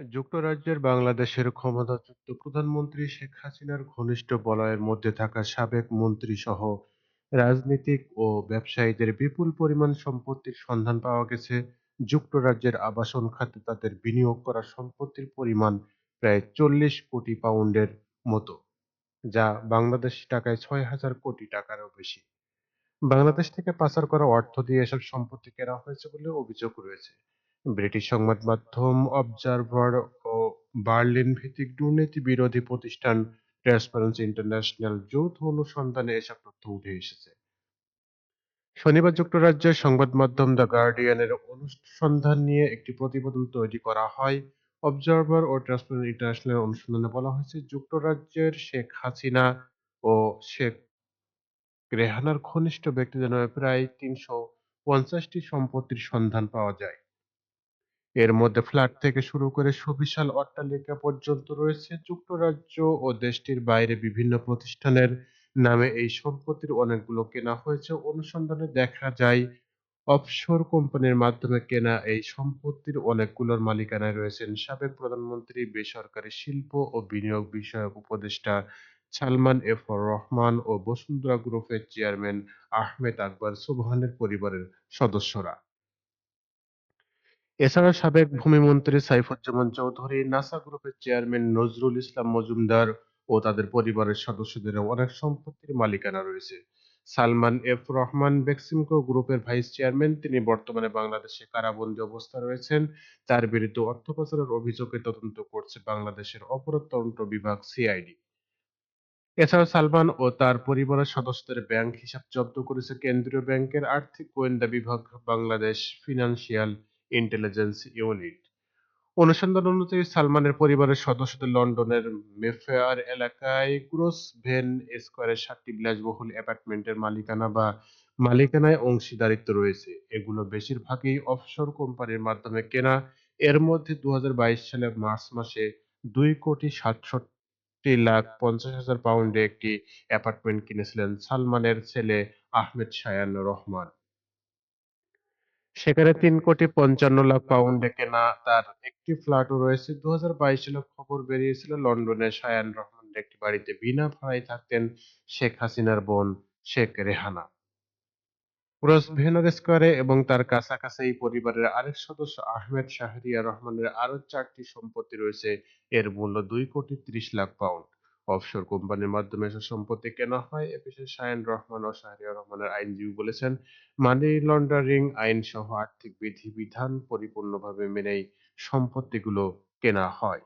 যুক্তরাজ্যের বাংলাদেশের ক্ষমতাচ্যুত প্রধানমন্ত্রী শেখ হাসিনার ঘনিষ্ঠ বলয়ের মধ্যে থাকা সাবেক মন্ত্রীসহ রাজনীতিক ও ব্যবসায়ীদের বিপুল পরিমাণ সম্পত্তির সন্ধান পাওয়া গেছে। যুক্তরাজ্যের আবাসন খাতে তাদের বিনিয়োগ করা সম্পত্তির পরিমাণ প্রায় চল্লিশ কোটি পাউন্ডের মতো, যা বাংলাদেশি টাকায় ছয় হাজার কোটি টাকারও বেশি। বাংলাদেশ থেকে পাচার করা অর্থ দিয়ে এসব সম্পত্তি কেনা হয়েছে বলে অভিযোগ রয়েছে। ব্রিটিশ সংবাদ মাধ্যম অবজারভার ও বার্লিন ভিত্তিক দুর্নীতি বিরোধী প্রতিষ্ঠান ট্রান্সপারেন্সি ইন্টারন্যাশনাল যৌথ অনুসন্ধানে এসব তথ্য উঠে এসেছে। শনিবার যুক্তরাজ্যের সংবাদ মাধ্যম দ্য গার্ডিয়ানের অনুসন্ধান নিয়ে একটি প্রতিবেদন তৈরি করা হয়। অবজারভার ও ট্রান্সপারেন্সি ইন্টারন্যাশনাল অনুসন্ধানে বলা হয়েছে, যুক্তরাজ্যের শেখ হাসিনা ও শেখ রেহানার ঘনিষ্ঠ ব্যক্তিদের নামে প্রায় তিনশো পঞ্চাশটি সম্পত্তির সন্ধান পাওয়া যায়। এর মধ্যে ফ্ল্যাট থেকে শুরু করে সুবিশাল অট্টালিকা পর্যন্ত রয়েছে যুক্তরাজ্য ও দেশটির বাইরে বিভিন্ন প্রতিষ্ঠানের নামে এই সম্পত্তির অনেকগুলো কেনা হয়েছে। অনুসন্ধানে দেখা যায়, অফশোর কোম্পানির মাধ্যমে কেনা এই সম্পত্তির অনেকগুলোর মালিকানায় রয়েছেন সাবেক প্রধানমন্ত্রী, বেসরকারি শিল্প ও বিনিয়োগ বিষয়ক উপদেষ্টা সালমান এফ রহমান ও বসুন্ধরা গ্রুপের চেয়ারম্যান আহমেদ আকবর সুবহানের পরিবারের সদস্যরা। এছাড়া সাবেক ভূমিমন্ত্রী সাইফুজ্জামান চৌধুরী, নাসা গ্রুপের চেয়ারম্যান নজরুল ইসলাম মজুমদার ও তাদের পরিবারের সদস্যদের অনেক সম্পত্তির মালিকানা রয়েছে। সালমান এফ রহমান বেক্সিমকো গ্রুপের ভাইস চেয়ারম্যান, তিনি বর্তমানে বাংলাদেশে কারাবন্দী অবস্থায় রয়েছেন। তার বিরুদ্ধে অর্থ পাচারের অভিযোগে তদন্ত করছে বাংলাদেশের অপরাধ তদন্ত বিভাগ সিআইডি। এছাড়া সালমান ও তার পরিবারের সদস্যদের ব্যাংক হিসাব জব্দ করেছে কেন্দ্রীয় ব্যাংকের আর্থিক গোয়েন্দা বিভাগ বাংলাদেশ ফিনান্সিয়াল ইন্টেলিজেন্স ইউনিট অনুসন্ধান অনুযায়ী সালমানের পরিবারের সদস্যদের লন্ডনের মেফেয়ার এলাকায় ক্রস ভেন স্কোয়ারের সাতটি বিলাসবহুল অ্যাপার্টমেন্টের মালিকানা বা মালিকানায় অংশীদারিত্ব রয়েছে। এগুলো বেশিরভাগই অফশোর কোম্পানির মাধ্যমে কেনা। এর মধ্যে দু সালে মার্চ মাসে দুই কোটি সাতষট্টি লাখ পঞ্চাশ হাজার পাউন্ডে একটি অ্যাপার্টমেন্ট কিনেছিলেন সালমানের ছেলে আহমেদ শায়ান রহমান। সেখানে তিন কোটি পঞ্চান্ন লাখ পাউন্ডে কেনা তার একটি ফ্ল্যাটও রয়েছে। দু সালে খবর বেরিয়েছিল, লন্ডনে শায়ান রহমানের একটি বাড়িতে। বিনা ভাড়ায় থাকতেন শেখ হাসিনার বোন শেখ রেহানা। গ্রসভেনর স্কয়ারে এবং তার কাছাকাছি এই পরিবারের আরেক সদস্য আহমেদ শাহরিয়া রহমানের আরও চারটি সম্পত্তি রয়েছে। এর মূল্য দুই কোটি ত্রিশ লাখ পাউন্ড অফশোর কোম্পানির মাধ্যমে এসব সম্পত্তি কেনা হয়। এ বিষয়ে শায়ান রহমান ও শাহরিয়া রহমানের আইনজীবী বলেছেন, মানি লন্ডারিং আইন সহ আর্থিক বিধিবিধান পরিপূর্ণভাবে মেনেই সম্পত্তিগুলো কেনা হয়।